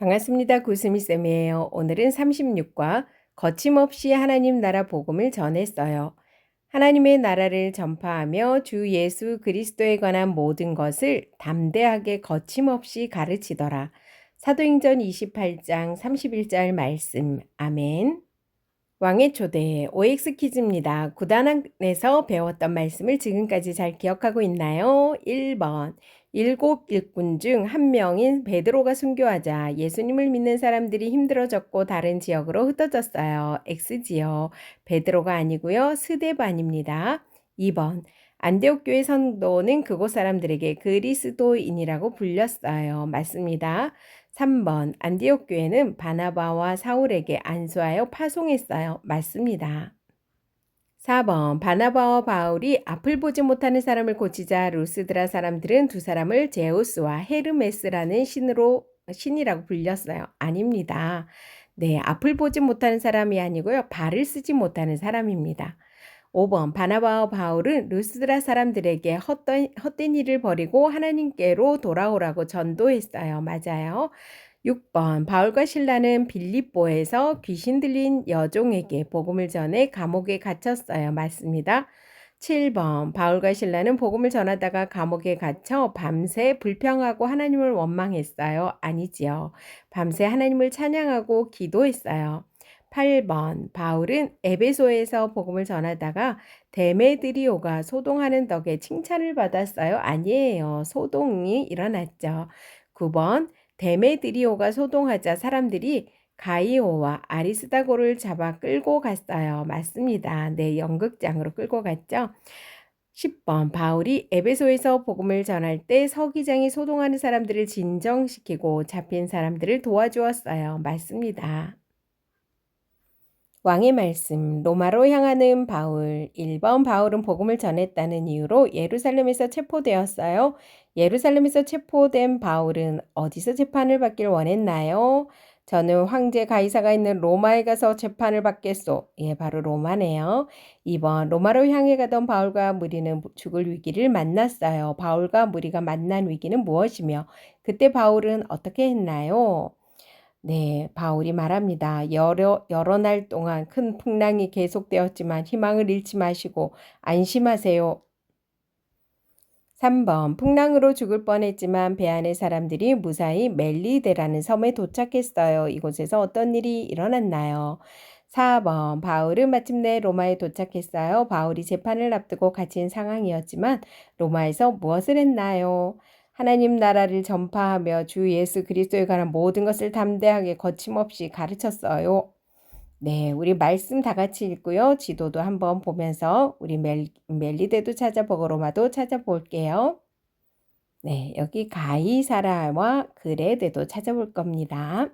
반갑습니다. 구스미쌤이에요. 오늘은 36과 거침없이 하나님 나라 복음을 전했어요. 하나님의 나라를 전파하며 주 예수 그리스도에 관한 모든 것을 담대하게 거침없이 가르치더라. 사도행전 28장 31절 말씀. 아멘. 왕의 초대 OX 퀴즈입니다. 구단 안에서 배웠던 말씀을 지금까지 잘 기억하고 있나요? 1번. 일곱 일꾼 중 한 명인 베드로가 순교하자 예수님을 믿는 사람들이 힘들어졌고 다른 지역으로 흩어졌어요. X지요. 베드로가 아니고요. 스데반입니다. 2번. 안디옥 교회 성도는 그곳 사람들에게 그리스도인이라고 불렸어요. 맞습니다. 3번. 안디옥 교회는 바나바와 사울에게 안수하여 파송했어요. 맞습니다. 4번 바나바와 바울이 앞을 보지 못하는 사람을 고치자 루스드라 사람들은 두 사람을 제우스와 헤르메스라는 신으로 신이라고 불렸어요. 아닙니다. 네, 앞을 보지 못하는 사람이 아니고요. 발을 쓰지 못하는 사람입니다. 5번 바나바와 바울은 루스드라 사람들에게 헛된, 헛된 일을 버리고 하나님께로 돌아오라고 전도했어요. 맞아요. 6번 바울과 신라는 빌립보에서 귀신 들린 여종에게 복음을 전해 감옥에 갇혔어요. 맞습니다. 7번 바울과 신라는 복음을 전하다가 감옥에 갇혀 밤새 불평하고 하나님을 원망했어요. 아니지요. 밤새 하나님을 찬양하고 기도했어요. 8번 바울은 에베소에서 복음을 전하다가 데메드리오가 소동하는 덕에 칭찬을 받았어요. 아니에요. 소동이 일어났죠. 9번 데메드리오가 소동하자 사람들이 가이오와 아리스다고를 잡아 끌고 갔어요. 맞습니다. 네, 연극장으로 끌고 갔죠. 10번 바울이 에베소에서 복음을 전할 때 서기장이 소동하는 사람들을 진정시키고 잡힌 사람들을 도와주었어요. 맞습니다. 왕의 말씀 로마로 향하는 바울 1번 바울은 복음을 전했다는 이유로 예루살렘에서 체포되었어요. 예루살렘에서 체포된 바울은 어디서 재판을 받길 원했나요? 저는 황제 가이사가 있는 로마에 가서 재판을 받겠소. 예, 바로 로마네요. 2번 로마로 향해 가던 바울과 무리는 죽을 위기를 만났어요. 바울과 무리가 만난 위기는 무엇이며 그때 바울은 어떻게 했나요? 네, 바울이 말합니다. 여러, 여러 날 동안 큰 풍랑이 계속되었지만 희망을 잃지 마시고 안심하세요. 3번 풍랑으로 죽을 뻔했지만 배 안의 사람들이 무사히 멜리데라는 섬에 도착했어요. 이곳에서 어떤 일이 일어났나요? 4번 바울은 마침내 로마에 도착했어요. 바울이 재판을 앞두고 갇힌 상황이었지만 로마에서 무엇을 했나요? 하나님 나라를 전파하며 주 예수 그리스도에 관한 모든 것을 담대하게 거침없이 가르쳤어요. 네, 우리 말씀 다 같이 읽고요. 지도도 한번 보면서 우리 멜, 멜리데도 찾아보고 로마도 찾아볼게요. 네, 여기 가이사라와 그레데도 찾아볼 겁니다.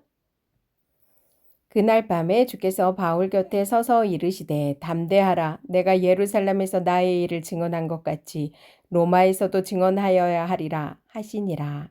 그날 밤에 주께서 바울 곁에 서서 이르시되 담대하라 내가 예루살렘에서 나의 일을 증언한 것 같이 로마에서도 증언하여야 하리라 하시니라.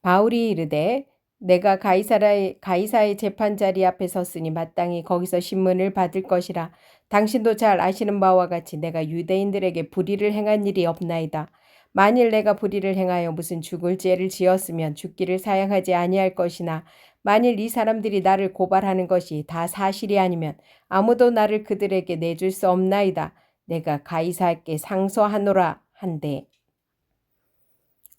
바울이 이르되 내가 가이사라의, 가이사의 재판 자리 앞에 섰으니 마땅히 거기서 신문을 받을 것이라. 당신도 잘 아시는 바와 같이 내가 유대인들에게 불의를 행한 일이 없나이다. 만일 내가 불의를 행하여 무슨 죽을 죄를 지었으면 죽기를 사양하지 아니할 것이나 만일 이 사람들이 나를 고발하는 것이 다 사실이 아니면 아무도 나를 그들에게 내줄 수 없나이다. 내가 가이사께 상소하노라 한데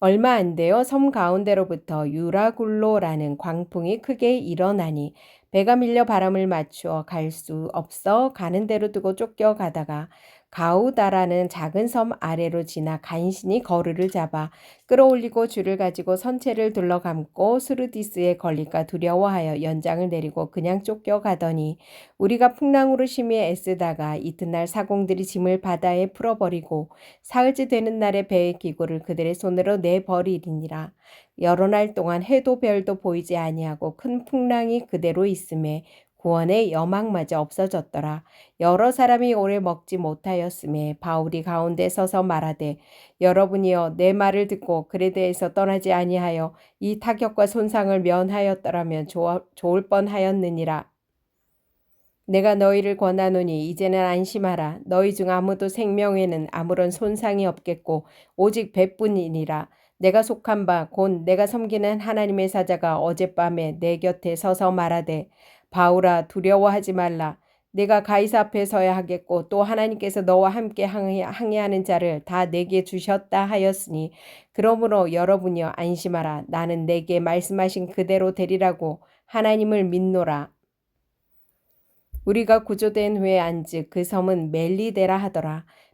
얼마 안 되어 섬 가운데로부터 유라굴로라는 광풍이 크게 일어나니 배가 밀려 바람을 맞추어 갈 수 없어 가는 대로 두고 쫓겨가다가 가우다라는 작은 섬 아래로 지나 간신히 거르를 잡아 끌어올리고 줄을 가지고 선체를 둘러감고 수르디스에 걸릴까 두려워하여 연장을 내리고 그냥 쫓겨가더니 우리가 풍랑으로 심히 애쓰다가 이튿날 사공들이 짐을 바다에 풀어버리고 사흘째 되는 날에 배의 기구를 그들의 손으로 내버리리니라. 여러 날 동안 해도 별도 보이지 아니하고 큰 풍랑이 그대로 있음에 구원의 여망마저 없어졌더라. 여러 사람이 오래 먹지 못하였음에 바울이 가운데 서서 말하되 여러분이여 내 말을 듣고 그레드에서 떠나지 아니하여 이 타격과 손상을 면하였더라면 좋아, 좋을 뻔하였느니라. 내가 너희를 권하노니 이제는 안심하라. 너희 중 아무도 생명에는 아무런 손상이 없겠고 오직 배뿐이니라. 내가 속한 바 곧 내가 섬기는 하나님의 사자가 어젯밤에 내 곁에 서서 말하되 바울아 두려워하지 말라. 내가 가이사 앞에 서야 하겠고 또 하나님께서 너와 함께 항해, 항해하는 자를 다 내게 주셨다 하였으니 그러므로 여러분이여 안심하라. 나는 내게 말씀하신 그대로 되리라고 하나님을 믿노라. 우리가 구조된 후에 안즉 그 섬은 멜리데라 하더라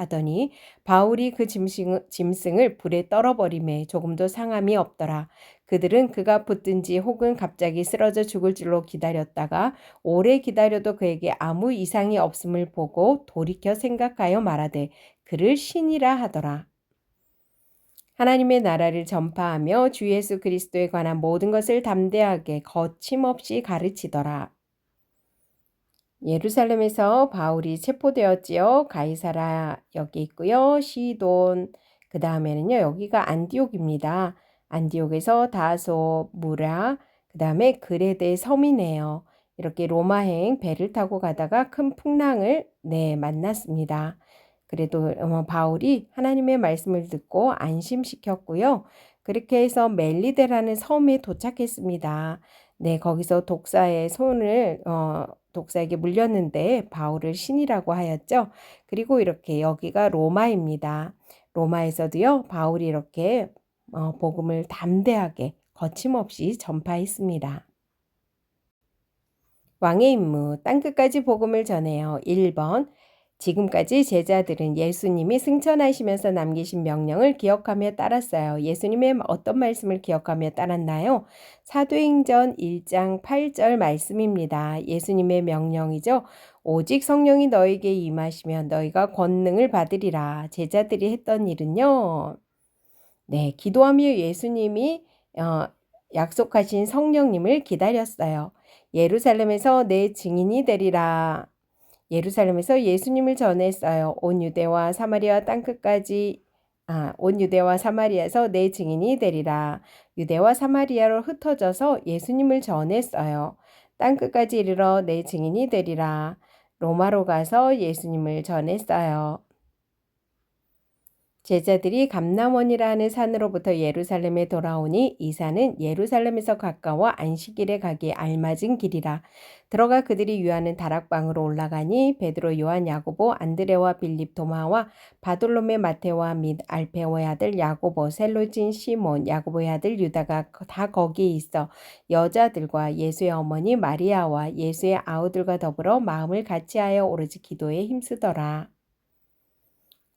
하더니 바울이 그 짐승, 짐승을 불에 떨어버림에 조금도 상함이 없더라. 그들은 그가 붙든지 혹은 갑자기 쓰러져 죽을 줄로 기다렸다가 오래 기다려도 그에게 아무 이상이 없음을 보고 돌이켜 생각하여 말하되 그를 신이라 하더라. 하나님의 나라를 전파하며 주 예수 그리스도에 관한 모든 것을 담대하게 거침없이 가르치더라. 예루살렘에서 바울이 체포되었지요. 가이사라 여기 있고요. 시돈 그 다음에는요. 여기가 안디옥입니다. 안디옥에서 다소 무라 그 다음에 그레데 섬이네요. 이렇게 로마행 배를 타고 가다가 큰 풍랑을 네 만났습니다. 그래도 어, 바울이 하나님의 말씀을 듣고 안심시켰고요. 그렇게 해서 멜리데라는 섬에 도착했습니다. 네, 거기서 독사의 손을 어, 독사에게 물렸는데 바울을 신이라고 하였죠. 그리고 이렇게 여기가 로마입니다. 로마에서도요, 바울이 이렇게 어, 복음을 담대하게 거침없이 전파했습니다. 왕의 임무, 땅끝까지 복음을 전해요. 1번, 지금까지 제자들은 예수님이 승천하시면서 남기신 명령을 기억하며 따랐어요. 예수님의 어떤 말씀을 기억하며 따랐나요? 사도행전 1장 8절 말씀입니다. 예수님의 명령이죠. 오직 성령이 너에게 임하시면 너희가 권능을 받으리라. 제자들이 했던 일은요. 네, 기도하며 예수님이 어, 약속하신 성령님을 기다렸어요. 예루살렘에서 내 증인이 되리라. 예루살렘에서 예수님을 전했어요. 온 유대와 사마리아 땅끝까지 아, 온 유대와 사마리아에서 내 증인이 되리라. 유대와 사마리아로 흩어져서 예수님을 전했어요. 땅끝까지 이르러 내 증인이 되리라. 로마로 가서 예수님을 전했어요. 제자들이 감남원이라는 산으로부터 예루살렘에 돌아오니 이 산은 예루살렘에서 가까워 안식일에 가기 알맞은 길이라. 들어가 그들이 유하는 다락방으로 올라가니 베드로, 요한, 야고보, 안드레와 빌립, 도마와 바돌로메, 마테와 및 알페오의 아들 야고보, 셀로진, 시몬, 야고보의 아들 유다가 다 거기에 있어 여자들과 예수의 어머니 마리아와 예수의 아우들과 더불어 마음을 같이하여 오로지 기도에 힘쓰더라.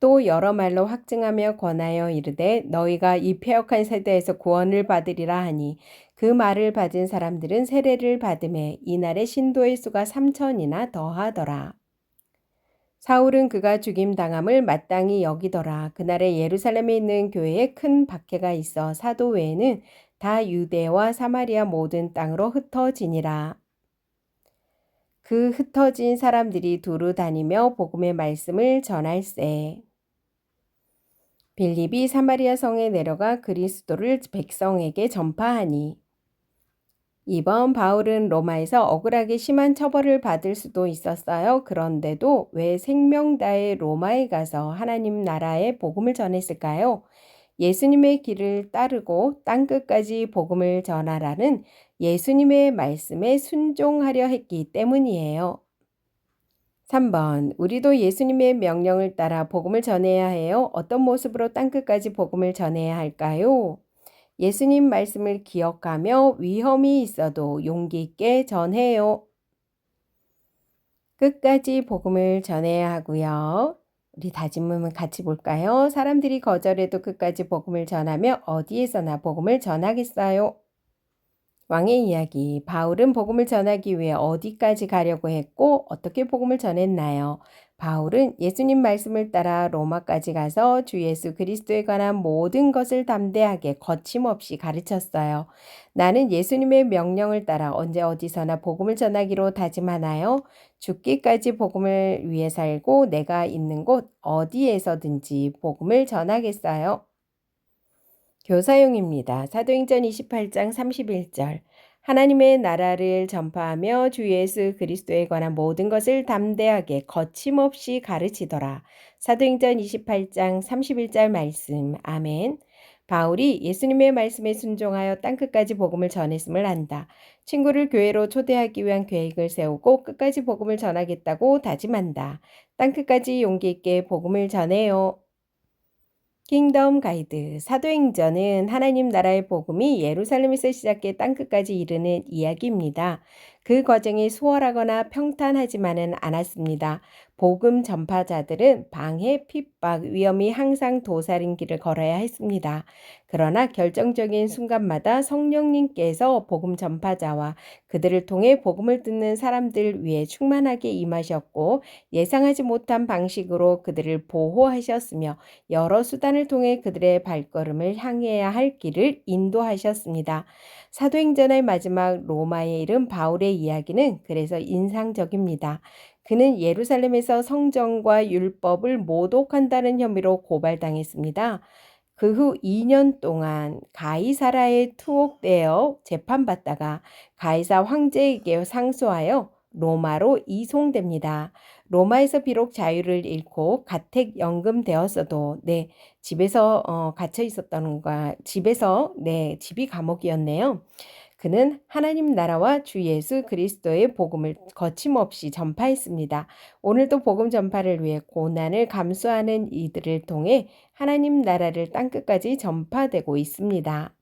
또 여러 말로 확증하며 권하여 이르되 너희가 이 폐역한 세대에서 구원을 받으리라 하니 그 말을 받은 사람들은 세례를 받음에 이날의 신도의 수가 삼천이나 더하더라. 사울은 그가 죽임 당함을 마땅히 여기더라. 그날에 예루살렘에 있는 교회에 큰 박해가 있어 사도 외에는 다 유대와 사마리아 모든 땅으로 흩어지니라. 그 흩어진 사람들이 두루 다니며 복음의 말씀을 전할세. 빌립이 사마리아 성에 내려가 그리스도를 백성에게 전파하니 이번 바울은 로마에서 억울하게 심한 처벌을 받을 수도 있었어요. 그런데도 왜 생명다의 로마에 가서 하나님 나라의 복음을 전했을까요? 예수님의 길을 따르고 땅끝까지 복음을 전하라는 예수님의 말씀에 순종하려 했기 때문이에요. 3번. 우리도 예수님의 명령을 따라 복음을 전해야 해요. 어떤 모습으로 땅끝까지 복음을 전해야 할까요? 예수님 말씀을 기억하며 위험이 있어도 용기 있게 전해요. 끝까지 복음을 전해야 하고요. 우리 다짐음은 같이 볼까요? 사람들이 거절해도 끝까지 복음을 전하며 어디에서나 복음을 전하겠어요. 왕의 이야기. 바울은 복음을 전하기 위해 어디까지 가려고 했고 어떻게 복음을 전했나요? 바울은 예수님 말씀을 따라 로마까지 가서 주 예수 그리스도에 관한 모든 것을 담대하게 거침없이 가르쳤어요. 나는 예수님의 명령을 따라 언제 어디서나 복음을 전하기로 다짐하나요? 죽기까지 복음을 위해 살고 내가 있는 곳 어디에서든지 복음을 전하겠어요. 교사용입니다. 사도행전 28장 31절. 하나님의 나라를 전파하며 주 예수 그리스도에 관한 모든 것을 담대하게 거침없이 가르치더라. 사도행전 28장 31절 말씀. 아멘. 바울이 예수님의 말씀에 순종하여 땅끝까지 복음을 전했음을 안다. 친구를 교회로 초대하기 위한 계획을 세우고 끝까지 복음을 전하겠다고 다짐한다. 땅끝까지 용기 있게 복음을 전해요. 킹덤 가이드 사도행전은 하나님 나라의 복음이 예루살렘에서 시작해 땅끝까지 이르는 이야기입니다. 그 과정이 수월하거나 평탄하지만은 않았습니다. 복음 전파자들은 방해, 핍박, 위험이 항상 도사린 길을 걸어야 했습니다. 그러나 결정적인 순간마다 성령님께서 복음 전파자와 그들을 통해 복음을 듣는 사람들 위해 충만하게 임하셨고 예상하지 못한 방식으로 그들을 보호하셨으며 여러 수단을 통해 그들의 발걸음을 향해야 할 길을 인도하셨습니다. 사도행전의 마지막 로마의 이름 바울의 이야기는 그래서 인상적입니다. 그는 예루살렘에서 성전과 율법을 모독한다는 혐의로 고발당했습니다. 그 후 2년 동안 가이사라에 투옥되어 재판받다가 가이사 황제에게 상소하여 로마로 이송됩니다. 로마에서 비록 자유를 잃고 가택연금 되었어도 네 집에서 어, 갇혀 있었다는 거 집에서 네 집이 감옥이었네요. 그는 하나님 나라와 주 예수 그리스도의 복음을 거침없이 전파했습니다. 오늘도 복음 전파를 위해 고난을 감수하는 이들을 통해 하나님 나라를 땅끝까지 전파되고 있습니다.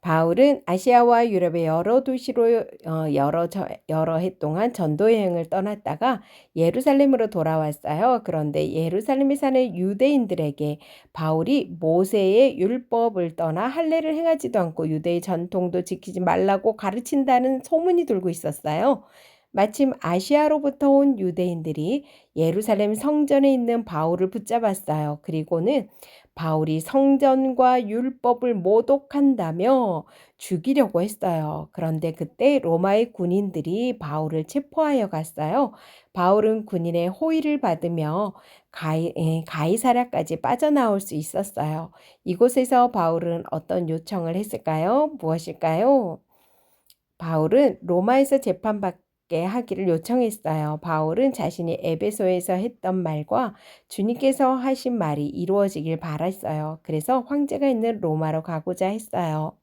바울은 아시아와 유럽의 여러 도시로 어, 여러 여러 해 동안 전도 여행을 떠났다가 예루살렘으로 돌아왔어요. 그런데 예루살렘에 사는 유대인들에게 바울이 모세의 율법을 떠나 할례를 행하지도 않고 유대의 전통도 지키지 말라고 가르친다는 소문이 돌고 있었어요. 마침 아시아로부터 온 유대인들이 예루살렘 성전에 있는 바울을 붙잡았어요. 그리고는 바울이 성전과 율법을 모독한다며 죽이려고 했어요. 그런데 그때 로마의 군인들이 바울을 체포하여 갔어요. 바울은 군인의 호의를 받으며 가이, 가이사라까지 빠져나올 수 있었어요. 이곳에서 바울은 어떤 요청을 했을까요? 무엇일까요? 바울은 로마에서 재판받 있 게 하기를 요청했어요. 바울은 자신이 에베소에서 했던 말과 주님께서 하신 말이 이루어지길 바랐어요. 그래서 황제가 있는 로마로 가고자 했어요.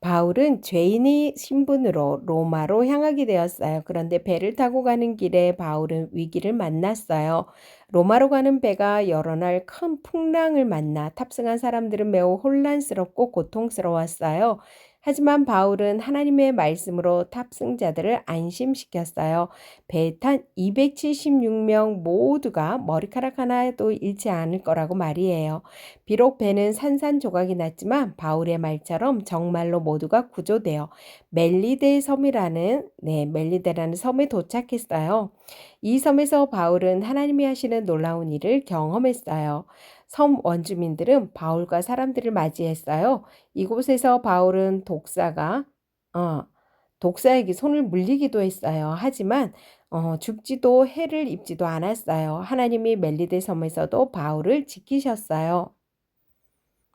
바울은 죄인의 신분으로 로마로 향하게 되었어요. 그런데 배를 타고 가는 길에 바울은 위기를 만났어요. 로마로 가는 배가 여러 날 큰 풍랑을 만나 탑승한 사람들은 매우 혼란스럽고 고통스러웠어요. 하지만 바울은 하나님의 말씀으로 탑승자들을 안심시켰어요. 배에 탄 276명 모두가 머리카락 하나도 잃지 않을 거라고 말이에요. 비록 배는 산산조각이 났지만 바울의 말처럼 정말로 모두가 구조되어 멜리데 섬이라는 네, 멜리데라는 섬에 도착했어요. 이 섬에서 바울은 하나님이 하시는 놀라운 일을 경험했어요. 섬 원주민들은 바울과 사람들을 맞이했어요. 이곳에서 바울은 독사가 어, 독사에게 손을 물리기도 했어요. 하지만 어, 죽지도 해를 입지도 않았어요. 하나님이 멜리데 섬에서도 바울을 지키셨어요.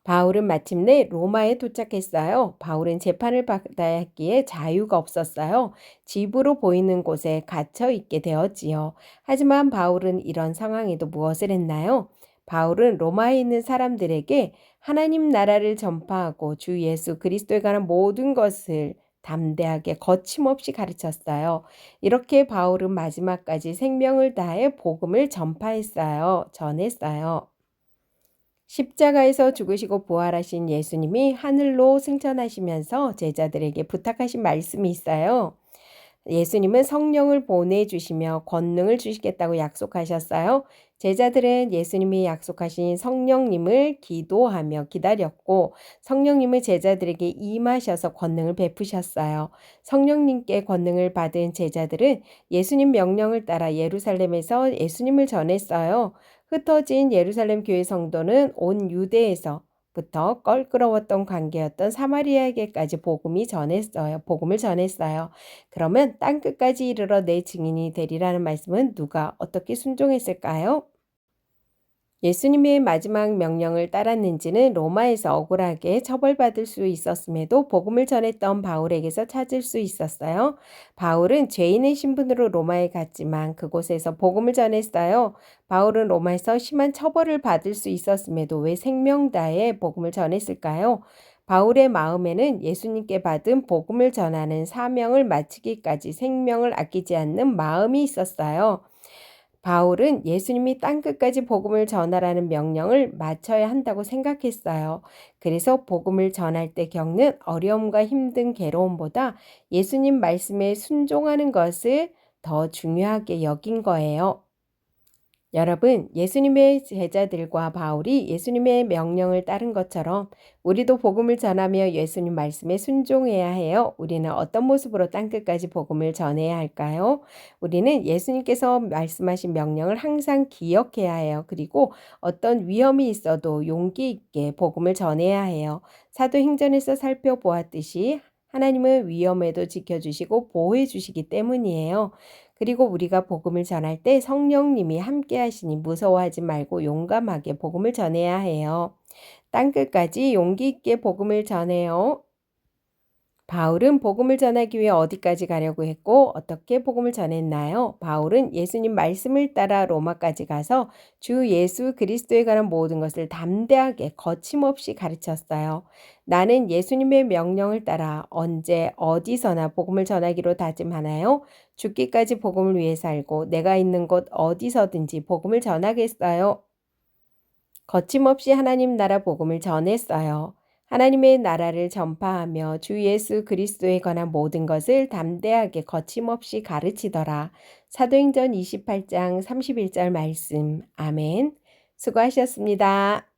바울은 마침내 로마에 도착했어요. 바울은 재판을 받아야 했기에 자유가 없었어요. 집으로 보이는 곳에 갇혀 있게 되었지요. 하지만 바울은 이런 상황에도 무엇을 했나요? 바울은 로마에 있는 사람들에게 하나님 나라를 전파하고 주 예수 그리스도에 관한 모든 것을 담대하게 거침없이 가르쳤어요. 이렇게 바울은 마지막까지 생명을 다해 복음을 전파했어요. 전했어요. 십자가에서 죽으시고 부활하신 예수님이 하늘로 승천하시면서 제자들에게 부탁하신 말씀이 있어요. 예수님은 성령을 보내주시며 권능을 주시겠다고 약속하셨어요. 제자들은 예수님이 약속하신 성령님을 기도하며 기다렸고 성령님을 제자들에게 임하셔서 권능을 베푸셨어요. 성령님께 권능을 받은 제자들은 예수님 명령을 따라 예루살렘에서 예수님을 전했어요. 흩어진 예루살렘 교회 성도는 온 유대에서 부터 껄끄러웠던 관계였던 사마리아에게까지 복음이 전했어요. 복음을 전했어요. 그러면 땅 끝까지 이르러 내 증인이 되리라는 말씀은 누가 어떻게 순종했을까요? 예수님의 마지막 명령을 따랐는지는 로마에서 억울하게 처벌받을 수 있었음에도 복음을 전했던 바울에게서 찾을 수 있었어요. 바울은 죄인의 신분으로 로마에 갔지만 그곳에서 복음을 전했어요. 바울은 로마에서 심한 처벌을 받을 수 있었음에도 왜 생명 다해 복음을 전했을까요? 바울의 마음에는 예수님께 받은 복음을 전하는 사명을 마치기까지 생명을 아끼지 않는 마음이 있었어요. 바울은 예수님이 땅끝까지 복음을 전하라는 명령을 마쳐야 한다고 생각했어요. 그래서 복음을 전할 때 겪는 어려움과 힘든 괴로움보다 예수님 말씀에 순종하는 것을 더 중요하게 여긴 거예요. 여러분, 예수님의 제자들과 바울이 예수님의 명령을 따른 것처럼 우리도 복음을 전하며 예수님 말씀에 순종해야 해요. 우리는 어떤 모습으로 땅끝까지 복음을 전해야 할까요? 우리는 예수님께서 말씀하신 명령을 항상 기억해야 해요. 그리고 어떤 위험이 있어도 용기 있게 복음을 전해야 해요. 사도행전에서 살펴보았듯이 하나님은 위험에도 지켜주시고 보호해 주시기 때문이에요. 그리고 우리가 복음을 전할 때 성령님이 함께 하시니 무서워하지 말고 용감하게 복음을 전해야 해요. 땅끝까지 용기 있게 복음을 전해요. 바울은 복음을 전하기 위해 어디까지 가려고 했고 어떻게 복음을 전했나요? 바울은 예수님 말씀을 따라 로마까지 가서 주 예수 그리스도에 관한 모든 것을 담대하게 거침없이 가르쳤어요. 나는 예수님의 명령을 따라 언제 어디서나 복음을 전하기로 다짐하나요? 죽기까지 복음을 위해 살고 내가 있는 곳 어디서든지 복음을 전하겠어요. 거침없이 하나님 나라 복음을 전했어요. 하나님의 나라를 전파하며 주 예수 그리스도에 관한 모든 것을 담대하게 거침없이 가르치더라. 사도행전 28장 31절 말씀. 아멘. 수고하셨습니다.